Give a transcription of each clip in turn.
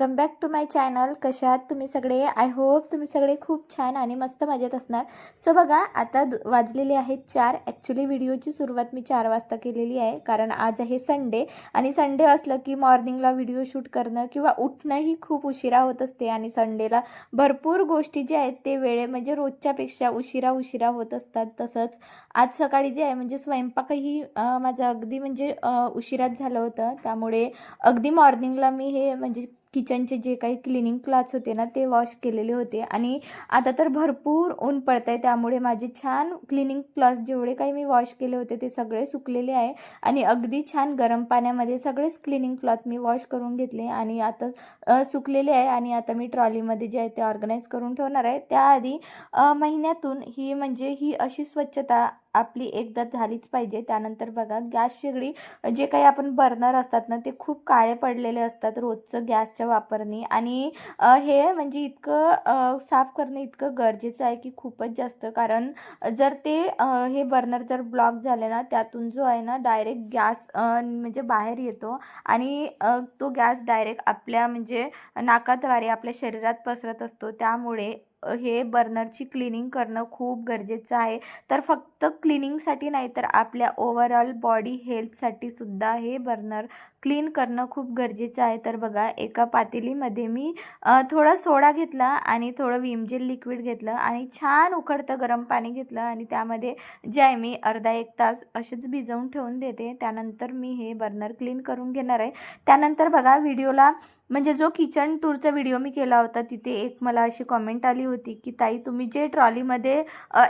Welcome back to my channel कशा आहात तुम्ही सगळे? आय होप तुम्ही सगळे खूप छान आणि मस्त मजेत असणार. सो बघा आता दु- वाजलेले आहेत चार. ॲक्च्युली व्हिडिओची सुरुवात मी चार वाजता केलेली आहे. कारण आज आहे संडे आणि संडे असलं की मॉर्निंगला व्हिडिओ शूट करणं किंवा उठणंही खूप उशिरा होत असते आणि संडेला भरपूर गोष्टी ज्या आहेत ते वेळे म्हणजे रोजच्यापेक्षा उशिरा उशिरा होत असतात. तसंच आज सकाळी जे आहे म्हणजे स्वयंपाकही माझा अगदी म्हणजे उशिरात उशिराच झालं होतं. त्यामुळे अगदी मॉर्निंगला मी हे म्हणजे किचनचे जे काही क्लिनिंग क्लाथ्स होते ना ते वॉश केलेले होते. आणि आता तर भरपूर ऊन पडत आहे त्यामुळे माझे छान क्लिनिंग क्लॉथ्स जेवढे काही मी वॉश केले होते ते सगळे सुकलेले आहे. आणि अगदी छान गरम पाण्यामध्ये सगळेच क्लिनिंग क्लॉथ मी वॉश करून घेतले. आणि आता सुकलेले आहे. आणि आता मी ट्रॉलीमध्ये जे आहे ते ऑर्गनाईज करून ठेवणार आहे. त्याआधी महिन्यातून ही म्हणजे ही अशी स्वच्छता आपली एकदा झालीच पाहिजे. त्यानंतर बघा गॅस शेगडी जे काही आपण बर्नर असतात ना ते खूप काळे पडलेले असतात रोजचं गॅसच्या वापरणे. आणि हे म्हणजे इतकं साफ करणं इतकं गरजेचं आहे की खूपच जास्त. कारण जर ते हे बर्नर जर ब्लॉक झाले ना त्यातून जो आहे ना डायरेक्ट गॅस म्हणजे बाहेर येतो. आणि तो गॅस डायरेक्ट आपल्या म्हणजे नाकाद्वारे आपल्या शरीरात पसरत असतो. त्यामुळे हे बर्नरची क्लिनिंग करणं खूप गरजेचं आहे. तर फक्त क्लिनिंगसाठी नाही तर आपल्या ओव्हरऑल बॉडी हेल्थसाठी सुद्धा हे बर्नर क्लीन करणं खूप गरजेचं आहे. तर बघा एका पातेलीमध्ये मी थोडा सोडा घेतला आणि थोडं विम जेल लिक्विड घेतलं आणि छान उखडतं गरम पाणी घेतलं आणि त्यामध्ये जे आहे मी अर्धा एक तास असेच भिजवून ठेवून देते. त्यानंतर मी हे बर्नर क्लीन करून घेणार आहे. त्यानंतर बघा व्हिडिओला म्हणजे जो किचन टूरचा व्हिडिओ मी केला होता तिथे एक मला अशी कॉमेंट आली होती की ताई तुम्ही जे ट्रॉलीमध्ये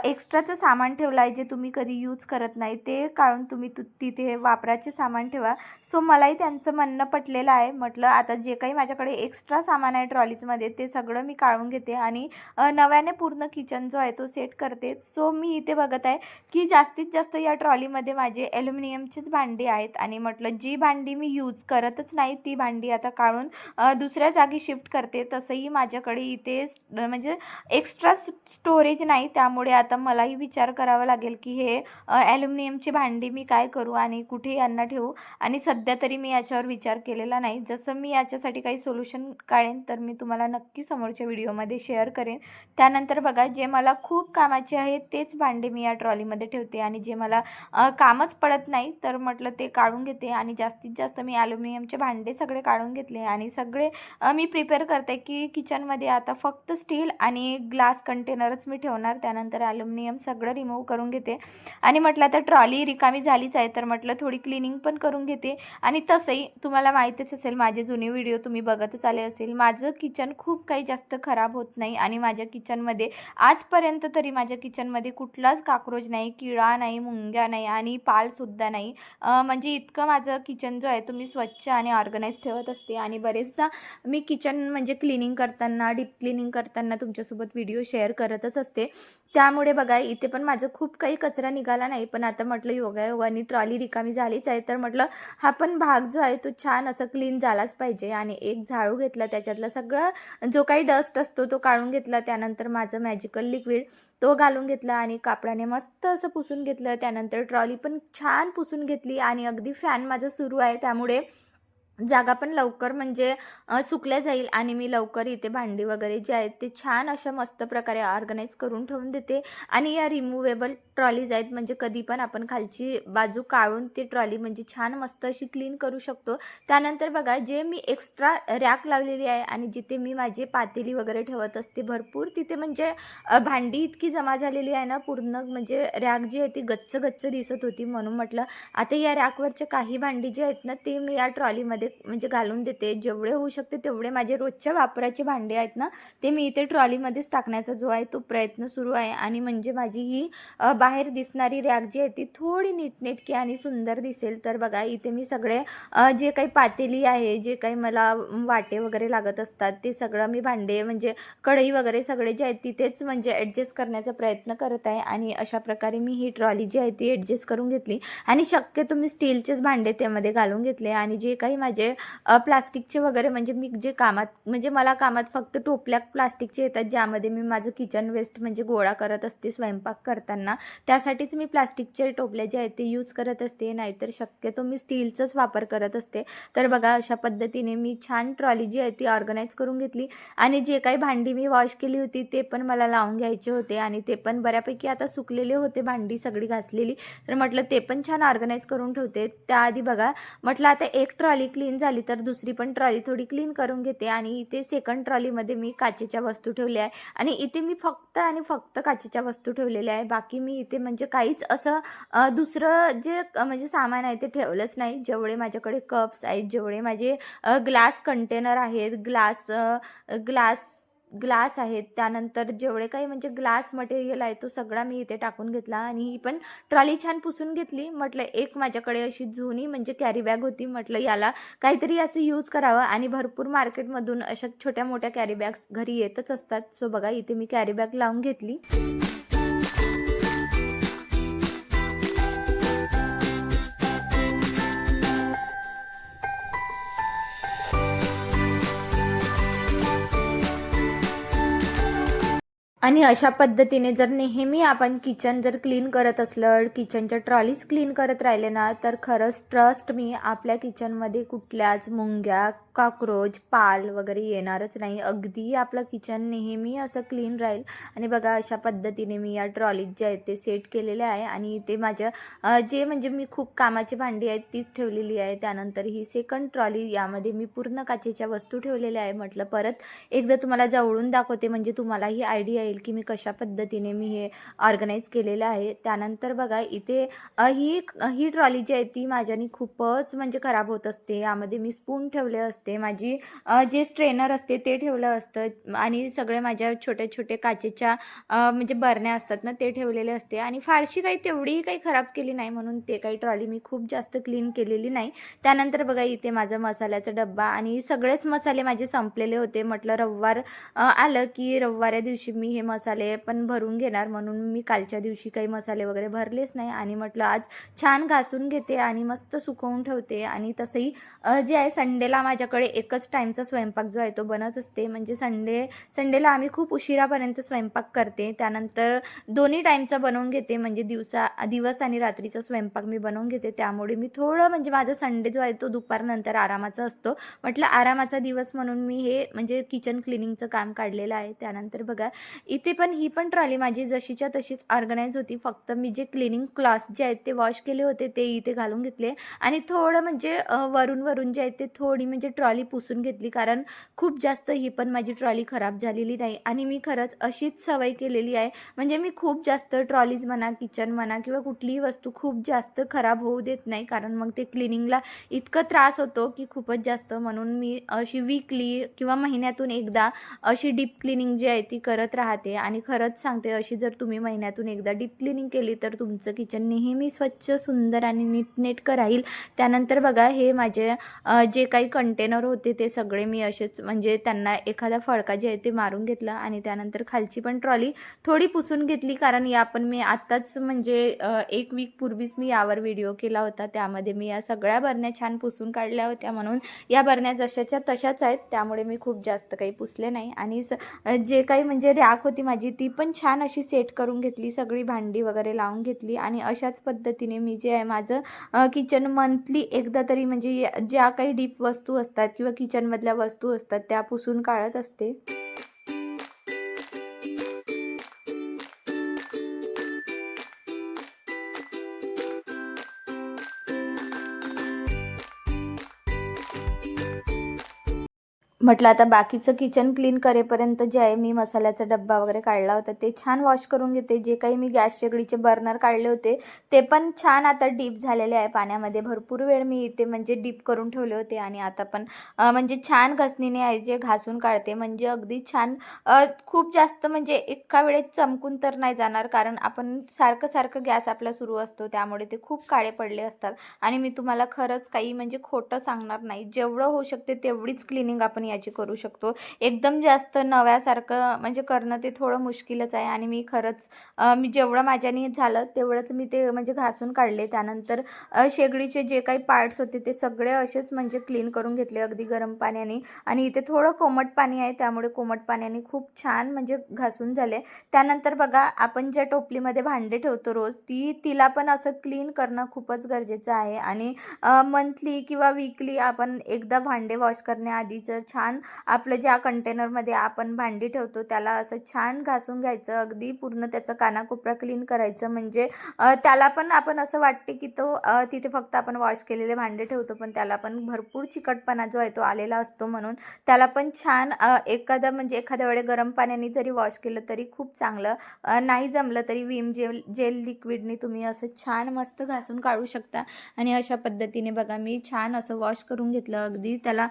एक्स्ट्राचं सामान ठेवलं आहे जे तुम्ही कधी यूज करत नाही ते काढून तुम्ही तु तिथे वापराचे सामान ठेवा. सो मलाही त्यांचं म्हणणं पटलेलं आहे. म्हटलं आता जे काही माझ्याकडे एक्स्ट्रा सामान आहे ट्रॉलीजमध्ये ते सगळं मी काढून घेते आणि नव्याने पूर्ण किचन जो आहे तो सेट करते. सो मी इथे बघत आहे की जास्तीत जास्त या ट्रॉलीमध्ये माझे ॲल्युमिनियमचीच भांडी आहेत आणि म्हटलं जी भांडी मी यूज करतच नाही ती भांडी आता काढून दुसऱ्या जागी शिफ्ट करते. तसंही माझ्याकडे इथे म्हणजे एक्स्ट्रा स्टोरेज नाही. त्यामुळे आता मलाही विचार करावा लागेल की हे ॲल्युमिनियमची भांडी मी काय करू आणि कुठे यांना ठेवू? आणि सध्या तरी मी मी याच्यावर विचार केलेला नाही. जसं मी याच्यासाठी काही सोल्युशन काढेन तर मी तुम्हाला नक्की समोरच्या व्हिडिओमध्ये शेअर करेन. त्यानंतर बघा जे मला खूप कामाचे आहे तेच भांडे मी या ट्रॉलीमध्ये ठेवते आणि जे मला कामच पडत नाही तर म्हटलं ते काढून घेते आणि जास्तीत जास्त मी ॲल्युमिनियमचे भांडे सगळे काढून घेतले आणि सगळे मी प्रिपेअर करते की किचनमध्ये आता फक्त स्टील आणि ग्लास कंटेनरच मी ठेवणार. त्यानंतर ॲल्युमिनियम सगळं रिमूव्ह करून घेते. आणि म्हटलं आता ट्रॉली रिकामी झालीच आहे तर म्हटलं थोडी क्लिनिंग पण करून घेते. आणि तसंही तुम्हाला माहीतच असेल माझे जुने व्हिडिओ तुम्ही बघतच आले असेल. माझं किचन खूप काही जास्त खराब होत नाही आणि माझ्या किचनमध्ये आजपर्यंत तरी माझ्या किचनमध्ये कुठलाच काक्रोच नाही किडा नाही मुंग्या नाही आणि पालसुद्धा नाही. म्हणजे इतकं माझं किचन जो आहे तो मी स्वच्छ आणि ऑर्गनाईज ठेवत असते आणि बरेचदा मी किचन म्हणजे क्लिनिंग करताना डीप क्लिनिंग करताना तुमच्यासोबत व्हिडिओ शेअर करतच असते. त्यामुळे बघा इथे पण माझं खूप काही कचरा निघाला नाही. पण आता म्हटलं योगायोगाने ट्रॉली रिकामी झालीच आहे. तर म्हटलं हा पण भाग जो आहे तो छान असं क्लीन झालाच पाहिजे. आणि एक झाडू घेतला त्याच्यातला सगळं जो काही डस्ट असतो तो काढून घेतला. त्यानंतर माझं मॅजिकल लिक्विड तो घालून घेतला आणि कापडाने मस्त असं पुसून घेतलं. त्यानंतर ट्रॉली पण छान पुसून घेतली आणि अगदी फॅन माझं सुरू आहे. त्यामुळे जागा पण लवकर म्हणजे सुकल्या जाईल आणि मी लवकर इथे भांडी वगैरे जे आहेत ते छान अशा मस्त प्रकारे ऑर्गनाईज करून ठेवून देते. आणि या रिमूवेबल ट्रॉलीज आहेत म्हणजे कधी पण आपण खालची बाजू काढून ती ट्रॉली म्हणजे छान मस्त अशी क्लीन करू शकतो. त्यानंतर बघा जे मी एक्स्ट्रा रॅक लावलेली आहे आणि जिथे मी माझी पातेली वगैरे ठेवत असते भरपूर तिथे म्हणजे भांडी इतकी जमा झालेली आहे ना पूर्ण म्हणजे रॅक जी आहे ती गच्च गच्च दिसत होती म्हणून म्हटलं. आता या रॅकवरचे काही भांडी जे आहेत ना ते मी या ट्रॉलीमध्ये म्हणजे घालून देते. जेवढे होऊ शकते तेवढे माझे रोजच्या वापराचे भांडे आहेत ना ते मी इथे ट्रॉलीमध्येच टाकण्याचा जो आहे तो प्रयत्न सुरू आहे. आणि म्हणजे माझी ही बाहेर दिसणारी रॅक जी आहे ती थोडी नीटनेटकी आणि सुंदर दिसेल. तर बघा इथे मी सगळे जे काही पातेली आहे जे काही मला वाटे वगैरे लागत असतात ते सगळं मी भांडे म्हणजे कढई वगैरे सगळे जे आहेत तिथेच म्हणजे ॲडजस्ट करण्याचा प्रयत्न करत आहे. आणि अशा प्रकारे मी ही ट्रॉली जी आहे ती ॲडजस्ट करून घेतली. आणि शक्यतो मी स्टीलचेच भांडे त्यामध्ये घालून घेतले. आणि जे काही माझे म्हणजे प्लास्टिकचे वगैरे म्हणजे मी जे कामात म्हणजे मला कामात फक्त टोपल्या प्लास्टिकचे येतात ज्यामध्ये मी माझं किचन वेस्ट म्हणजे गोळा करत असते स्वयंपाक करताना. त्यासाठीच मी प्लास्टिकचे टोपल्या जे आहेत ते यूज करत असते नाहीतर शक्यतो मी स्टीलचाच वापर करत असते. तर बघा अशा पद्धतीने मी छान ट्रॉली जी आहे ती ऑर्गनाईज करून घेतली आणि जे काही भांडी मी वॉश केली होती ते पण मला लावून घ्यायचे होते आणि ते पण बऱ्यापैकी आता सुकलेले होते भांडी सगळी घासलेली. तर म्हटलं ते पण छान ऑर्गनाईज करून ठेवते. त्याआधी बघा म्हटलं आता एक ट्रॉली क्लीन झाली तर दुसरी पण ट्रॉली थोडी क्लीन करून घेते. आणि इथे सेकंड ट्रॉलीमध्ये मी काचेच्या वस्तू ठेवल्या आहे. आणि इथे मी फक्त आणि फक्त काचेच्या वस्तू ठेवलेल्या आहे. बाकी मी इथे म्हणजे काहीच असं दुसरं जे म्हणजे सामान आहे ते ठेवलंच नाही. जेवढे माझ्याकडे कप्स आहेत जेवढे माझे ग्लास कंटेनर आहेत ग्लास ग्लास ग्लास आहेत त्यानंतर जेवढे काही म्हणजे ग्लास मटेरियल आहे तो सगळा मी इथे टाकून घेतला आणि ही पण ट्रॉली छान पुसून घेतली. म्हटलं एक माझ्याकडे अशी जुनी म्हणजे कॅरी बॅग होती. म्हटलं याला काहीतरी याचं यूज करावं आणि भरपूर मार्केटमधून अशा छोट्या मोठ्या कॅरी बॅग्स घरी येतच असतात. सो बघा इथे मी कॅरी बॅग लावून घेतली. आणि अशा पद्धतीने जर नेहमी आपण किचन जर क्लीन करत असलं किचनच्या ट्रॉलीज क्लीन करत राहिले ना तर खरंच ट्रस्ट मी आपल्या किचनमध्ये कुठल्याच मुंग्या कॉक्रोच पाल वगैरे येणारच नाही. अगदी आपलं किचन नेहमी असं क्लीन राहील. आणि बघा अशा पद्धतीने मी या ट्रॉलीज जे आहेत ते सेट केलेले आहे. आणि ते माझ्या जे म्हणजे मी खूप कामाची भांडी आहेत तीच ठेवलेली आहे. त्यानंतर ही सेकंड ट्रॉली यामध्ये मी पूर्ण काचेच्या वस्तू ठेवलेल्या आहे. म्हटलं परत एकदा तुम्हाला जवळून दाखवते. म्हणजे तुम्हालाही आयडिया येईल की मी कशा पद्धतीने मी हे ऑर्गनाईज केलेलं आहे. त्यानंतर बघा इथे ही ही ट्रॉली जी आहे ती माझ्यानी खूपच म्हणजे खराब होत असते. यामध्ये मी स्पून ठेवले असते. माझी जे स्ट्रेनर असते ते ठेवलं असतं आणि सगळे माझ्या छोटे छोटे काचेच्या म्हणजे बरण्या असतात ना ते ठेवलेले असते. आणि फारशी काही तेवढीही काही खराब केली नाही म्हणून ते काही ट्रॉली मी खूप जास्त क्लीन केलेली नाही. त्यानंतर बघा इथे माझा मसाल्याचा डब्बा आणि सगळेच मसाले माझे संपलेले होते. म्हटलं रविवार आलं की रविवाऱ्या दिवशी मी हे मसाले पण भरून घेणार म्हणून मी कालच्या दिवशी काही मसाले वगैरे भरलेच नाही. आणि म्हटलं आज छान घासून घेते आणि मस्त सुकवून ठेवते आणि तसंही जे आहे संडेला माझ्या आमच्याकडे एकच टाईमचा स्वयंपाक जो आहे तो बनत असते. म्हणजे संडे संडेला आम्ही खूप उशिरापर्यंत स्वयंपाक करते. त्यानंतर दोन्ही टाईमचा बनवून घेते. म्हणजे दिवसा दिवस आणि रात्रीचा स्वयंपाक मी बनवून घेते. त्यामुळे मी थोडं म्हणजे माझा संडे जो आहे तो दुपारनंतर आरामाचा असतो. म्हटलं आरामाचा दिवस म्हणून मी हे म्हणजे किचन क्लिनिंगचं काम काढलेलं आहे. त्यानंतर बघा इथे पण ही पण ट्रॉली माझी जशीच्या तशीच ऑर्गनाईज होती. फक्त मी जे क्लिनिंग क्लॉथ जे आहेत ते वॉश केले होते ते इथे घालून घेतले. आणि थोडं म्हणजे वरून वरून जे आहेत ते थोडी म्हणजे ट्रॉली पुसून घेतली कारण खूप जास्त ही पण माझी ट्रॉली खराब झालेली नाही. आणि मी खरंच अशीच सवय केलेली आहे म्हणजे मी खूप जास्त ट्रॉलीज म्हणा किचन म्हणा किंवा कुठलीही वस्तू खूप जास्त खराब होऊ देत नाही कारण मग ते क्लिनिंगला इतकं त्रास होतो की खूपच जास्त. म्हणून मी अशी वीकली किंवा महिन्यातून एकदा अशी डीप क्लिनिंग जी आहे ती करत राहते. आणि खरंच सांगते अशी जर तुम्ही महिन्यातून एकदा डीप क्लिनिंग केली तर तुमचं किचन नेहमी स्वच्छ सुंदर आणि नीटनेटकं राहील. त्यानंतर बघा हे माझे जे काही कंटेनर होते ते सगळे मी असेच म्हणजे त्यांना एखादा फळका जे आहे ते मारून घेतला आणि त्यानंतर खालची पण ट्रॉली थोडी पुसून घेतली. कारण या पण मी आत्ताच म्हणजे एक वीक पूर्वीच मी यावर व्हिडिओ केला होता. त्यामध्ये मी या सगळ्या बरण्या छान पुसून काढल्या होत्या म्हणून. या बरण्या जशाच्या तशाच आहेत. त्यामुळे मी खूप जास्त काही पुसले नाही. आणि स जे काही म्हणजे रॅक होती माझी ती पण छान अशी सेट करून घेतली. सगळी भांडी वगैरे लावून घेतली. आणि अशाच पद्धतीने मी जे आहे माझं किचन मंथली एकदा तरी म्हणजे ज्या काही डीप वस्तू असतात असतात किंवा किचनमधल्या वस्तू असतात त्या पुसून काढत असते. म्हटलं आता बाकीचं किचन क्लीन करेपर्यंत जे आहे मी मसाल्याचा डब्बा वगैरे काढला होता ते छान वॉश करून घेते. जे काही मी गॅस शेगडीचे बर्नर काढले होते ते पण छान आता डीप झालेले आहे पाण्यामध्ये. भरपूर वेळ मी इथे म्हणजे डीप करून ठेवले होते आणि आता पण म्हणजे छान घसणीने आहे जे घासून काढते म्हणजे अगदी छान खूप जास्त म्हणजे एका वेळेस चमकून तर नाही जाणार कारण आपण सारखं सारखं गॅस आपला सुरू असतो त्यामुळे ते खूप काळे पडले असतात. आणि मी तुम्हाला खरंच काही म्हणजे खोटं सांगणार नाही. जेवढं होऊ शकते तेवढीच क्लिनिंग आपण याची करू शकतो. एकदम जास्त नव्यासारखं म्हणजे करणं ते थोडं मुश्किलच आहे आणि मी खरंच मी जेवढं माझ्याने झालं तेवढंच मी ते म्हणजे घासून काढले. त्यानंतर शेगडीचे जे काही पार्ट्स होते ते सगळे असेच म्हणजे क्लीन करून घेतले अगदी गरम पाण्याने. आणि इथे थोडं कोमट पाणी आहे त्यामुळे कोमट पाण्याने खूप छान म्हणजे घासून झाले. त्यानंतर बघा आपण ज्या टोपलीमध्ये भांडे ठेवतो रोज ती तिला पण असं क्लीन करणं खूपच गरजेचं आहे. आणि मंथली किंवा वीकली आपण एकदा भांडे वॉश करण्याआधी जर छान छान आपलं ज्या कंटेनरमध्ये आपण भांडी ठेवतो त्याला असं छान घासून घ्यायचं. अगदी पूर्ण त्याचं कानाकोपरा क्लीन करायचं. म्हणजे त्याला पण आपण असं वाटते की तो तिथे फक्त आपण वॉश केलेले भांडे ठेवतो पण त्याला पण भरपूर चिकटपणा जो आहे तो आलेला असतो म्हणून त्याला पण छान एखादा म्हणजे एखाद्या वेळे गरम पाण्याने जरी वॉश केलं तरी खूप चांगलं नाही जमलं तरी विम जेल जेल लिक्विडनी तुम्ही असं छान मस्त घासून काढू शकता. आणि अशा पद्धतीने बघा मी छान असं वॉश करून घेतलं. अगदी त्याला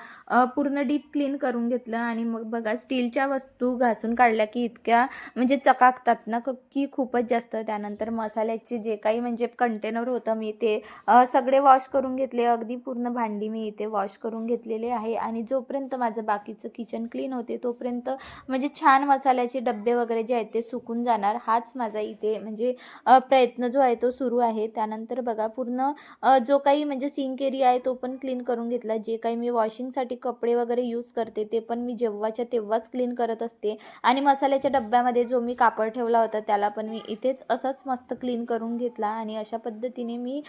पूर्ण डीप क्लीन करून घेतलं आणि मग बघा स्टीलच्या वस्तू घासून काढल्या की इतक्या म्हणजे चकाकतात ना की खूपच जास्त. त्यानंतर मसाल्याचे जे काही म्हणजे कंटेनर होतं मी ते सगळे वॉश करून घेतले. अगदी पूर्ण भांडी मी इथे वॉश करून घेतलेले आहे. आणि जोपर्यंत माझं बाकीचं किचन क्लीन होते तोपर्यंत म्हणजे छान मसाल्याचे डबे वगैरे जे आहेत ते सुकून जाणार. हाच माझा इथे म्हणजे प्रयत्न जो आहे तो सुरू आहे. त्यानंतर बघा पूर्ण जो काही म्हणजे सिंक एरिया आहे तो पण क्लीन करून घेतला. जे काही मी वॉशिंगसाठी कपडे वगैरे यूज करते ते पण मी जेव्हाच्या तेव्हाच क्लीन करत असते. आणि मसाल्याच्या डब्यामध्ये जो मी कापड ठेवला होता त्याला पण मी इथेच असंच मस्त क्लीन करून घेतला. आणि अशा पद्धतीने मी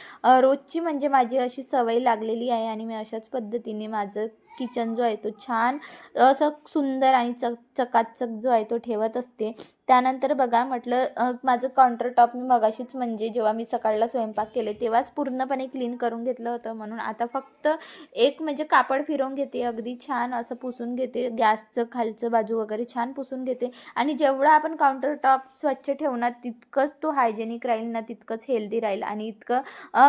रोजची म्हणजे माझी अशी सवय लागलेली आहे. आणि मी अशाच पद्धतीने माझं किचन जो आहे तो छान असं सुंदर आणि चक चकाचक जो आहे तो ठेवत असते. त्यानंतर बघा म्हटलं माझं काउंटरटॉप मी मगाशीच म्हणजे जेव्हा मी सकाळला स्वयंपाक केले तेव्हाच पूर्णपणे क्लीन करून घेतलं होतं म्हणून. आता फक्त एक म्हणजे कापड फिरवून घेते अगदी छान असं पुसून घेते गॅसचं खालचं बाजू वगैरे छान पुसून घेते. आणि जेवढं आपण काउंटरटॉप स्वच्छ ठेवणार तितकंच तो हायजेनिक राहील ना तितकंच हेल्दी राहील. आणि इतकं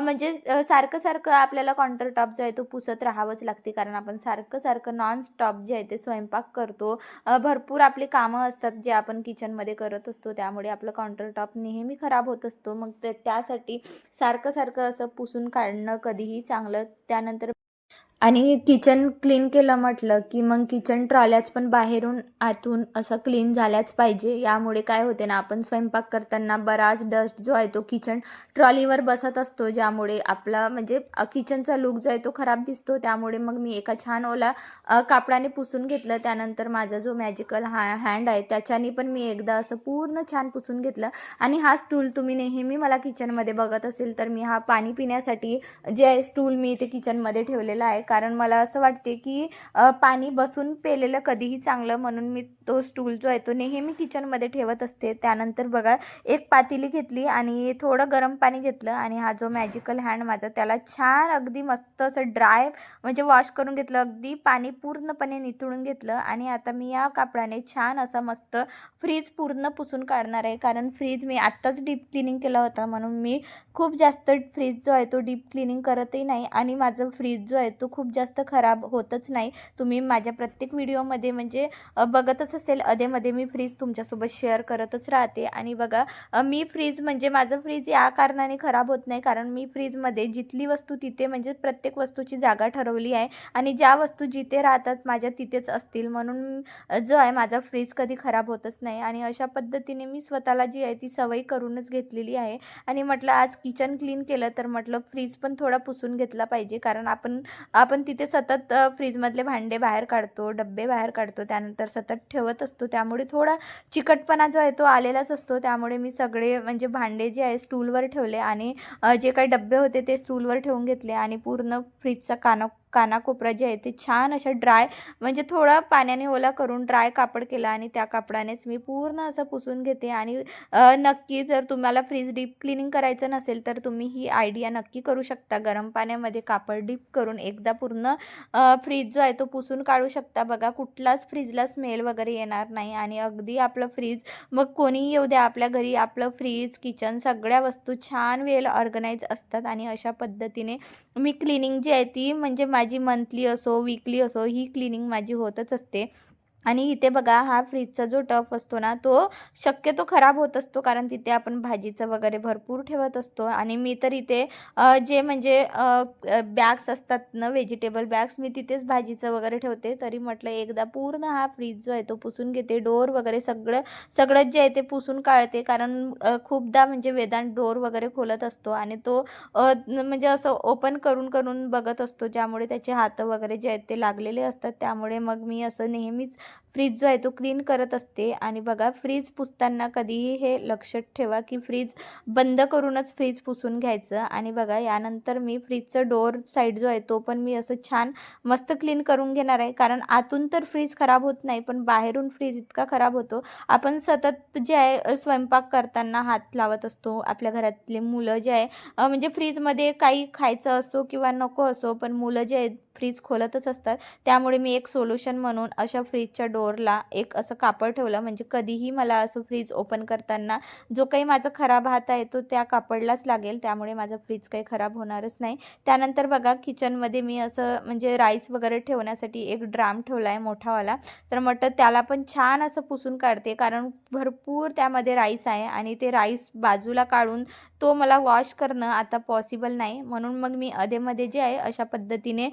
म्हणजे सारखं सारखं आपल्याला काउंटरटॉप जो आहे तो पुसत राहावंच लागते. कारण आपण सारखं सारखं नॉन स्टॉप जे आहे ते स्वयंपाक करतो. भर भरपूर आपली कामं असतात जे आपण किचनमध्ये करत असतो. त्यामुळे आपलं काउंटरटॉप नेहमी खराब होत असतो. मग त्यासाठी सारखं सारखं असं पुसून काढणं कधीही चांगलं. त्यानंतर आणि किचन क्लीन केलं म्हटलं की मग किचन ट्रॉल्याच पण बाहेरून आतून असं क्लीन झाल्याच पाहिजे. यामुळे काय होते ना आपण स्वयंपाक करताना बराच डस्ट जो आहे तो किचन ट्रॉलीवर बसत असतो ज्यामुळे आपला म्हणजे किचनचा लुक जो आहे तो खराब दिसतो. त्यामुळे मग मी एका छान ओला कापडाने पुसून घेतलं. त्यानंतर माझा जो मॅजिकल हा हँड आहे त्याच्याने पण मी एकदा असं पूर्ण छान पुसून घेतलं. आणि हा स्टूल तुम्ही नेहमी मला किचनमध्ये बघत असेल तर मी हा पाणी पिण्यासाठी जे आहे स्टूल मी इथे किचनमध्ये ठेवलेला आहे. कारण मला असं वाटते की पाणी बसून पेलेलं कधीही चांगलं म्हणून मी तो स्टूल जो आहे तो नेहमी किचनमध्ये ठेवत असते. त्यानंतर बघा एक पातेली घेतली आणि थोडं गरम पाणी घेतलं आणि हा जो मॅजिकल हँड माझा त्याला छान अगदी मस्त असं ड्राय म्हणजे वॉश करून घेतलं. अगदी पाणी पूर्णपणे निथळून घेतलं आणि आता मी या कापडाने छान असा मस्त फ्रीज पूर्ण पुसून काढणार आहे. कारण फ्रीज मी आत्ताच डीप क्लिनिंग केला होता म्हणून मी खूप जास्त फ्रीज जो आहे तो डीप क्लिनिंग करतही नाही आणि माझं फ्रीज जो आहे तो खूप खूप जास्त खराब होतच नाही. तुम्ही माझ्या प्रत्येक व्हिडिओमध्ये म्हणजे बघतच असेल अधेमध्ये मी फ्रीज तुमच्यासोबत शेअर करतच राहते. आणि बघा मी फ्रीज म्हणजे माझं फ्रीज या कारणाने खराब होत नाही. कारण मी फ्रीजमध्ये जिथली वस्तू तिथे म्हणजे प्रत्येक वस्तूची जागा ठरवली आहे. आणि ज्या वस्तू जिथे राहतात माझ्या तिथेच असतील. म्हणून जो आहे माझा फ्रीज कधी खराब होतच नाही. आणि अशा पद्धतीने मी स्वतःला जी आहे ती सवय करूनच घेतलेली आहे. आणि म्हटलं आज किचन क्लीन केलं तर म्हटलं फ्रीज पण थोडा पुसून घेतला पाहिजे. कारण आपण आपण तिथे सतत फ्रीजमधले भांडे बाहेर काढतो डब्बे बाहेर काढतो त्यानंतर सतत ठेवत असतो. त्यामुळे थोडा चिकटपणा जो आहे तो आलेलाच असतो. त्यामुळे मी सगळे म्हणजे भांडे जे आहे स्टूलवर ठेवले आणि जे काही डब्बे होते ते स्टूलवर ठेवून घेतले आणि पूर्ण फ्रीजचा काना कानाकोपरा जे आहे ते छान अशा ड्राय म्हणजे थोडा पाण्याने ओला करून ड्राय कापड केला आणि त्या कापडानेच मी पूर्ण असं पुसून घेते. आणि नक्की जर तुम्हाला फ्रीज डीप क्लिनिंग करायचं नसेल तर तुम्ही ही आयडिया नक्की करू शकता. गरम पाण्यामध्ये कापड डीप करून एकदा पूर्ण फ्रीज जो आहे तो पुसून काढू शकता. बघा कुठलाच फ्रीजला स्मेल वगैरे येणार नाही आणि अगदी आपलं फ्रीज मग कोणीही येऊ द्या. आपल्या घरी आपलं फ्रीज किचन सगळ्या वस्तू छान वेल ऑर्गनाईज असतात. आणि अशा पद्धतीने मी क्लिनिंग जी आहे ती म्हणजे माझी मंथली असो वीकली असो ही क्लिनिंग माझी होतच असते. आणि इथे बघा हा फ्रीजचा जो टफ असतो ना तो शक्यतो खराब होत असतो कारण तिथे आपण भाजीचं वगैरे भरपूर ठेवत असतो. आणि मी तर इथे जे म्हणजे बॅग्स असतात ना व्हेजिटेबल बॅग्स मी तिथेच भाजीचं वगैरे ठेवते. तरी म्हटलं एकदा पूर्ण हा फ्रीज जो आहे तो पुसून घेते. डोर वगैरे सगळं सगळंच जे आहे ते पुसून काढते. कारण खूपदा म्हणजे वेदांत डोर वगैरे खोलत असतो. आणि तो म्हणजे असं ओपन करून करून बघत असतो. ज्यामुळे त्याचे हात वगैरे जे आहेत ते लागलेले असतात. त्यामुळे मग मी असं नेहमीच फ्रीज जो आहे तो क्लीन करत असते. आणि बघा फ्रीज पुसताना कधीही हे लक्षात ठेवा की फ्रीज बंद करूनच फ्रीज पुसून घ्यायचं. आणि बघा यानंतर मी फ्रीजचं डोअर साईड जो आहे तो पण मी असं छान मस्त क्लीन करून घेणार आहे. कारण आतून तर फ्रीज खराब होत नाही पण बाहेरून फ्रीज इतका खराब होतो. आपण सतत जे आहे स्वयंपाक करताना हात लावत असतो. आपल्या घरातले मुलं जे आहे म्हणजे फ्रीजमध्ये काही खायचं असो किंवा नको असो पण मुलं जे आहेत फ्रीज खोलतच असतात. त्यामुळे मी एक सोल्युशन म्हणून अशा फ्रीजच्या डोअरला एक असं कापड ठेवलं. म्हणजे कधीही मला असं फ्रीज ओपन करताना जो काही माझा खराब हात आहे तो त्या कापडलाच लागेल. त्यामुळे माझं फ्रीज काही खराब होणारच नाही. त्यानंतर बघा किचनमध्ये मी असं म्हणजे राईस वगैरे ठेवण्यासाठी एक ड्राम ठेवला आहे मोठावाला. तर म्हटलं त्याला पण छान असं पुसून काढते. कारण भरपूर त्यामध्ये राईस आहे आणि ते राईस बाजूला काढून तो मला वॉश करणं आता पॉसिबल नाही. म्हणून मग मी अधेमध्ये जे आहे अशा पद्धतीने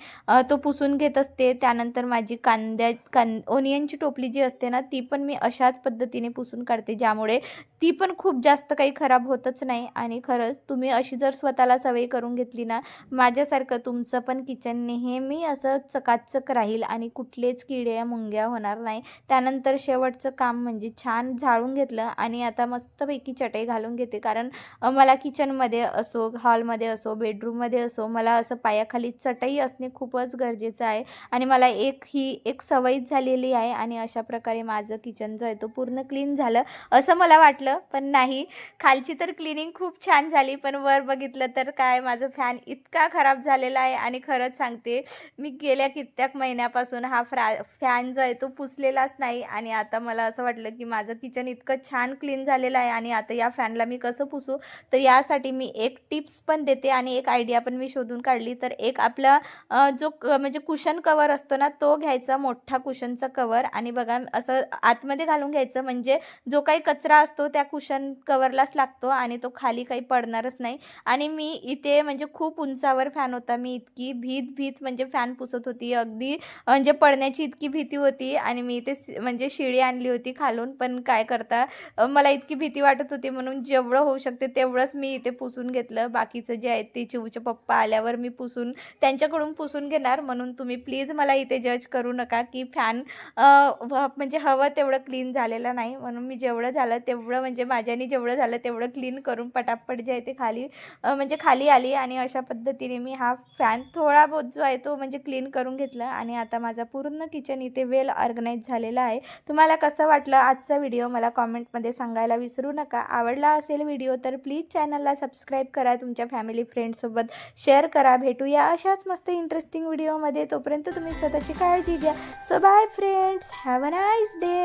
तो पुसून घेत असते. त्यानंतर माझी कांद्या कां ओनियनची टोपली जी असते ना ती पण मी अशाच पद्धतीने पुसून काढते ज्यामुळे ती पण खूप जास्त काही खराब होतच नाही. आणि खरंच तुम्ही अशी जर स्वतःला सवय करून घेतली ना माझ्यासारखं तुमचं पण किचन नेहमी असं चकाचक राहील आणि कुठलेच किडे मुंग्या होणार नाही. त्यानंतर शेवटचं काम म्हणजे छान झाडून घेतलं आणि आता मस्तपैकी चटई घालून घेते. कारण मला किचनमध्ये असो हॉलमध्ये असो बेडरूममध्ये असो मला असं पायाखाली चटई असणे खूपच गरजेचं आहे. आणि मला एक ही एक सवयीच झालेली आहे आणि अशा प्रकारे माझं किचन जो आहे तो पूर्ण क्लीन झालं असं मला वाटलं. पण नाही खालची तर क्लिनिंग खूप छान झाली. पण वर बघितलं तर काय माझं फॅन इतका खराब झालेला आहे. आणि खरंच सांगते मी गेल्या कित्येक महिन्यापासून हा फ्रा फॅन जो आहे तो पुसलेलाच नाही. आणि आता मला असं वाटलं की माझं किचन इतकं छान क्लीन झालेलं आहे. आणि आता या फॅनला मी कसं पुसू? तर यासाठी मी एक टिप्स पण देते आणि एक आयडिया पण मी शोधून काढली. तर एक आपला जो जो क म्हणजे कुशन कवर असतो ना तो घ्यायचा मोठा कुशनचा कवर आणि बघा असं आतमध्ये घालून घ्यायचं म्हणजे जो काही कचरा असतो त्या कुशन कवरलाच लागतो आणि तो खाली काही पडणारच नाही. आणि मी इथे म्हणजे खूप उंचावर फॅन होता मी इतकी भीत भीत म्हणजे फॅन पुसत होती. अगदी म्हणजे पडण्याची इतकी भीती होती आणि मी इथे म्हणजे शिडी आणली होती खालून पण काय करता मला इतकी भीती वाटत होती म्हणून जेवढं होऊ शकते तेवढंच मी इथे पुसून घेतलं. बाकीचं जे आहे ते चिवचे पप्पा आल्यावर मी पुसून त्यांच्याकडून पुसून घेणार म्हणून तुम्ही प्लीज मला इथे जज करू नका की फॅन म्हणजे हवं तेवढं क्लीन झालेलं नाही. म्हणून मी जेवढं झालं तेवढं म्हणजे माझ्याने जेवढं झालं तेवढं क्लीन करून पटापट जे आहे ते खाली म्हणजे खाली आली आणि अशा पद्धतीने मी हा फॅन थोडा बहुत जो आहे तो म्हणजे क्लीन करून घेतला आणि आता माझा पूर्ण किचन इथे वेल ऑर्गनाईज झालेला आहे. तुम्हाला कसं वाटलं आजचा व्हिडिओ मला कॉमेंटमध्ये सांगायला विसरू नका. आवडला असेल व्हिडिओ तर प्लीज चॅनलला सबस्क्राईब करा. तुमच्या फॅमिली फ्रेंडसोबत शेअर करा. भेटूया अशाच मस्त इंटरेस्टिंग व्हिडिओमध्ये तोपर्यंत तुम्ही स्वतःची काळजी घ्या. So bye friends have a nice day